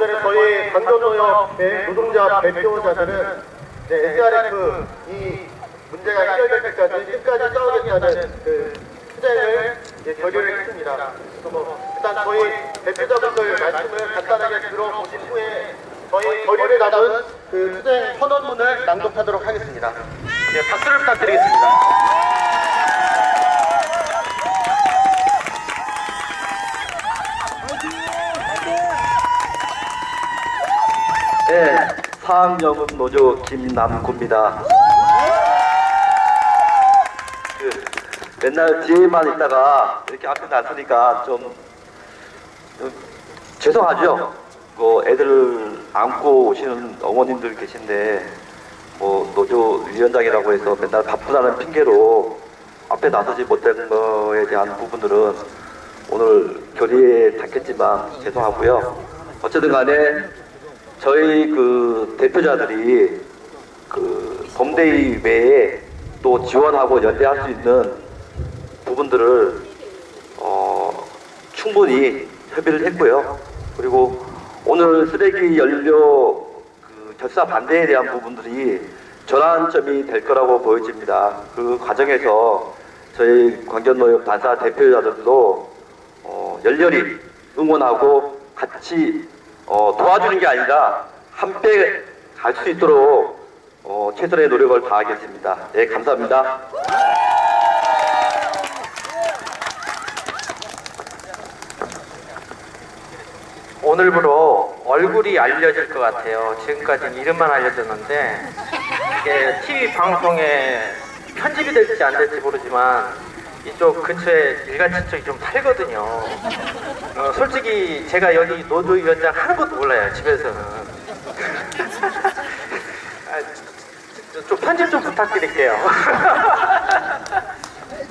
전에 저희 관전노협의 노동자 대표자들은 네, SRF 이 문제가 해결될 때까지 끝까지 싸우겠다는 그 투쟁을 이제 결의를 했습니다. 뭐 일단 저희 대표자분들 말씀을 간단하게 들어보신 후에 저희 결의를 담은 그 투쟁 선언문을 낭독하도록 하겠습니다. 네, 박수를 부탁드리겠습니다. 네, 사학연금 노조 김남구입니다. 그, 맨날 뒤에만 있다가 이렇게 앞에 나서니까 좀, 좀 죄송하죠. 그 애들 안고 오시는 어머님들 계신데 뭐 노조 위원장이라고 해서 맨날 바쁘다는 핑계로 앞에 나서지 못된 거에 대한 부분들은 오늘 결의에 닿겠지만 죄송하고요. 어쨌든 간에 저희 그 대표자들이 그 범대위 외에 또 지원하고 연대할 수 있는 부분들을 어 충분히 협의를 했고요. 그리고 오늘 쓰레기 연료 그 결사 반대에 대한 부분들이 전환점이 될 거라고 보여집니다. 그 과정에서 저희 광견노역 단사 대표자들도 어, 열렬히 응원하고 같이 어, 도와주는 게 아니라 함께 갈 수 있도록 어, 최선의 노력을 다하겠습니다. 네, 감사합니다. 오늘부로 얼굴이 알려질 것 같아요. 지금까지는 이름만 알려졌는데 이게 TV 방송에 편집이 될지 안 될지 모르지만 이쪽 근처에 일간 친척이 좀 살거든요. 어, 솔직히 제가 여기 노조위원장 하는 것도 몰라요. 집에서는. 아, 좀 편집 좀 부탁드릴게요.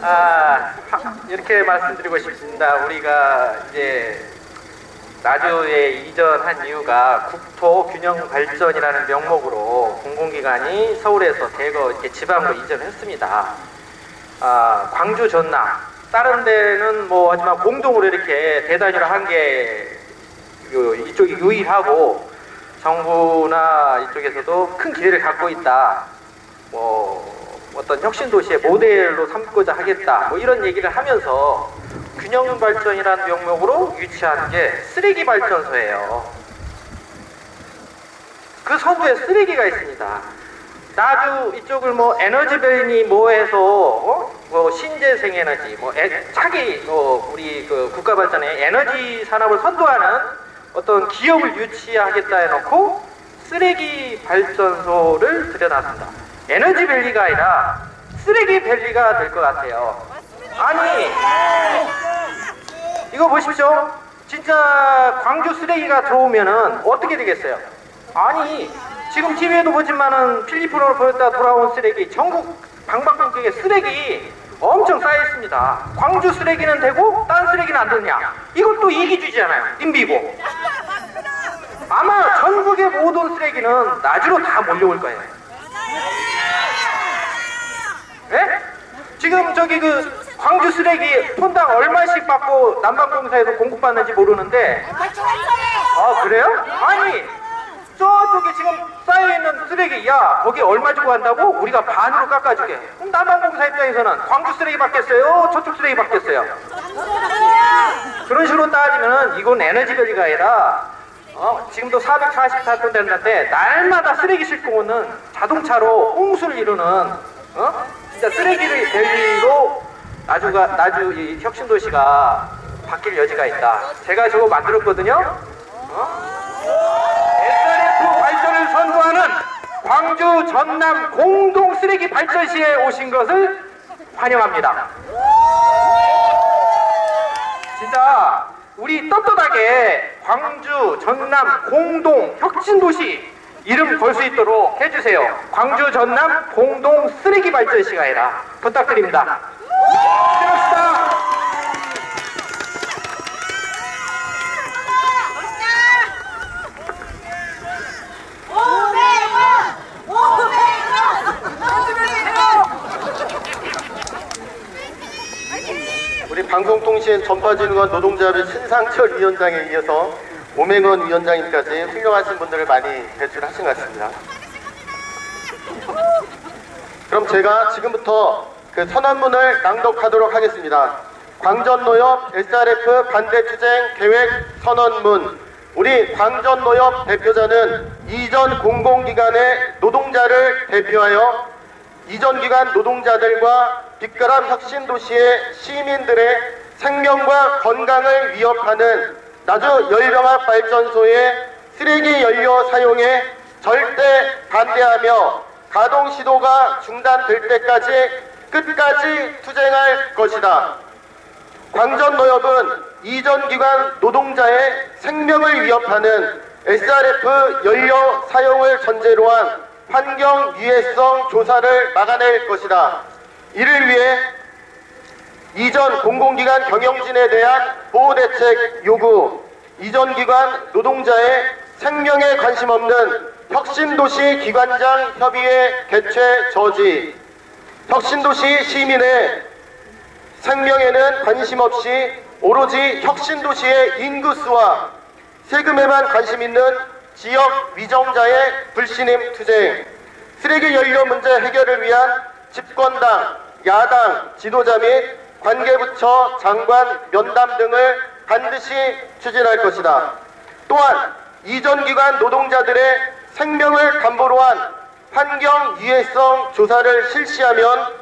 아, 하- 이렇게 말씀드리고 싶습니다. 우리가 이제 나주에 이전한 이유가 국토 균형 발전이라는 명목으로 공공기관이 서울에서 대거 이렇게 지방으로 이전했습니다. 아, 광주 전남 다른 데는 뭐 하지만 공동으로 이렇게 대단위로 한 게 이쪽이 유일하고 정부나 이쪽에서도 큰 기대를 갖고 있다. 뭐 어떤 혁신 도시의 모델로 삼고자 하겠다. 뭐 이런 얘기를 하면서 균형 발전이라는 명목으로 유치한 게 쓰레기 발전소예요. 그 선두에 쓰레기가 있습니다. 나주 이쪽을 뭐 에너지벨이 뭐해서 어? 뭐 신재생 에너지, 뭐 에- 차기 뭐 우리 그 국가 발전에 에너지 산업을 선도하는 어떤 기업을 유치하겠다 해놓고 쓰레기 발전소를 들여놨습니다. 에너지 밸리가 아니라 쓰레기 밸리가 될 것 같아요. 아니 이거 보십시오. 진짜 광주 쓰레기가 들어오면은 어떻게 되겠어요? 아니 지금 TV에도 보지만은 필리핀으로 보였다 돌아온 쓰레기 전국 방방곡곡에 쓰레기 엄청 쌓여 있습니다. 광주 쓰레기는 되고 딴 쓰레기는 안 되냐? 이것도 이기주의잖아요. 인비고. 아마 전국의 모든 쓰레기는 나주로 다 몰려올 거예요. 예? 지금 저기 그 광주 쓰레기 톤당 얼마씩 받고 난방공사에서 공급받는지 모르는데 아 그래요? 아니 저쪽에 지금 쌓여있는 쓰레기 야 거기 얼마 주고 한다고? 우리가 반으로 깎아주게 그럼 난방공사 입장에서는 광주 쓰레기 받겠어요? 저쪽 쓰레기 받겠어요? 그런 식으로 따지면 이건 에너지 밸리가 아니라 어, 지금도 444톤 됐는데 날마다 쓰레기 싣고 오는 자동차로 홍수를 이루는 어? 진짜 쓰레기를 밸리로 나주가 나주 이 혁신도시가 바뀔 여지가 있다. 제가 저거 만들었거든요. 어? SRF 발전을 선도하는 광주 전남 공동 쓰레기 발전시에 오신 것을 환영합니다. 진짜 우리 떳떳하게 광주 전남 공동 혁신도시 이름 걸 수 있도록 해주세요. 광주 전남 공동 쓰레기 발전시가 아니라 부탁드립니다. 힘냅시다. 방송통신 전파진흥원 노동자를 신상철 위원장에 이어서 오맹원 위원장님까지 훌륭하신 분들을 많이 배출하신 것 같습니다. 그럼 제가 지금부터 그 선언문을 낭독하도록 하겠습니다. 광전노협 SRF 반대투쟁 계획 선언문. 우리 광전노협 대표자는 이전 공공기관의 노동자를 대표하여 이전 기관 노동자들과 빛가람 혁신 도시의 시민들의 생명과 건강을 위협하는 나주 열병합 발전소의 쓰레기 연료 사용에 절대 반대하며 가동 시도가 중단될 때까지 끝까지 투쟁할 것이다. 광전 노협은 이전 기관 노동자의 생명을 위협하는 SRF 연료 사용을 전제로 한 환경 유해성 조사를 막아낼 것이다. 이를 위해 이전 공공기관 경영진에 대한 보호대책 요구, 이전 기관 노동자의 생명에 관심 없는 혁신도시 기관장 협의회 개최 저지, 혁신도시 시민의 생명에는 관심 없이 오로지 혁신도시의 인구수와 세금에만 관심 있는 지역 위정자의 불신임 투쟁, 쓰레기 연료 문제 해결을 위한 집권당, 야당, 지도자 및 관계부처, 장관, 면담 등을 반드시 추진할 것이다. 또한 이전 기관 노동자들의 생명을 담보로 한 환경 유해성 조사를 실시하면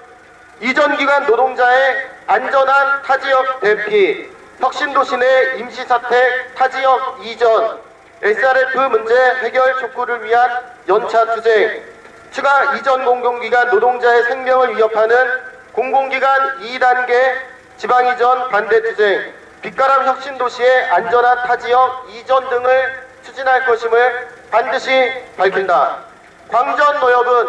이전 기관 노동자의 안전한 타지역 대피, 혁신도시 내 임시사택 타지역 이전, SRF 문제 해결 촉구를 위한 연차 투쟁, 추가 이전 공공기관 노동자의 생명을 위협하는 공공기관 2단계 지방이전 반대 투쟁, 빛가람 혁신도시의 안전한 타지역 이전 등을 추진할 것임을 반드시 밝힌다. 광전 노협은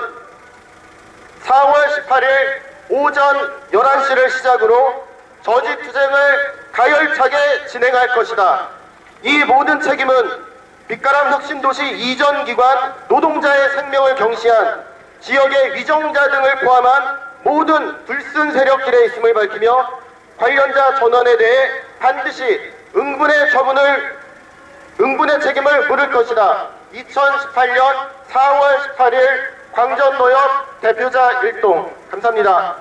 4월 18일 오전 11시를 시작으로 저지 투쟁을 가열차게 진행할 것이다. 이 모든 책임은 빛가람 혁신도시 이전 기관 노동자의 생명을 경시한 지역의 위정자 등을 포함한 모든 불순 세력들에 있음을 밝히며 관련자 전원에 대해 반드시 응분의 처분을 응분의 책임을 물을 것이다. 2018년 4월 18일 광전노협 대표자 일동 감사합니다.